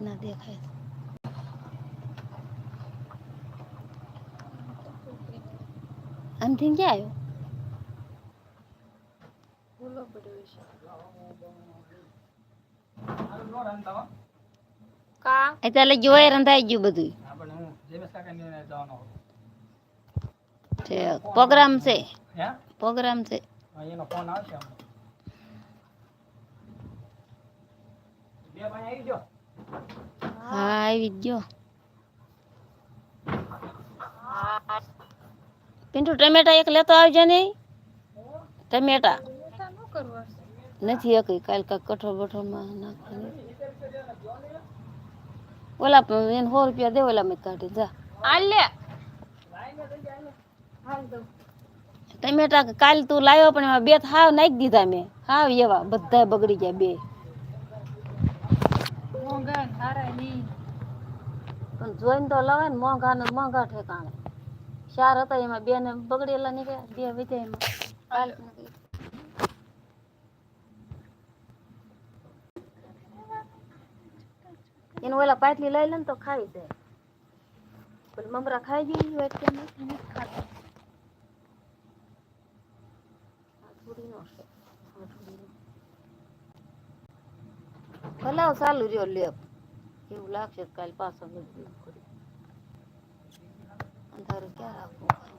રીતના દેખાય. આમથી ક્યાં આવ્યો? ભૂલો પડ્યો છે. કા? અત્યારે જોઈ રંધાઈ ગયું બધું પ્રોગ્રામ છે. પ્રોગ્રામ છે. એનો ફોન આવશે બે ભાઈ આવી ગયો. હા આવી ગયો. પિન્ટુ ટમેટા એક લેતો આવજે ને ટમેટા? નથી એક કાલ કાંક કઠોળ બઠોળમાં નાખવાની. ઓલા એને સો રૂપિયા દે ઓલા મેં કાઢી જા. આલે લે. ટમેટા કાલ તું લાવ્યો પણ બે હાવ નાખી દીધા મેં. હાવ એવા બધા બગડી ગયા બે. પણ જોઈને તો લવાય ને મોંઘા ને મોંઘા ઠેકાણે. ચાર હતા એમાં બે ને બગડેલા નીકળ્યા બે કાલ એને ઓલા પાટલી લઈ લે ને તો ખાઈ જાય. પણ મમરા ખાઈ ગઈ હોય કે નથી નથી ખાતા. થોડી નો છે ભલાવ ચાલુ રહ્યો લેપ એવું લાગશે કાલ પાછો અંધારું ક્યાં રાખવું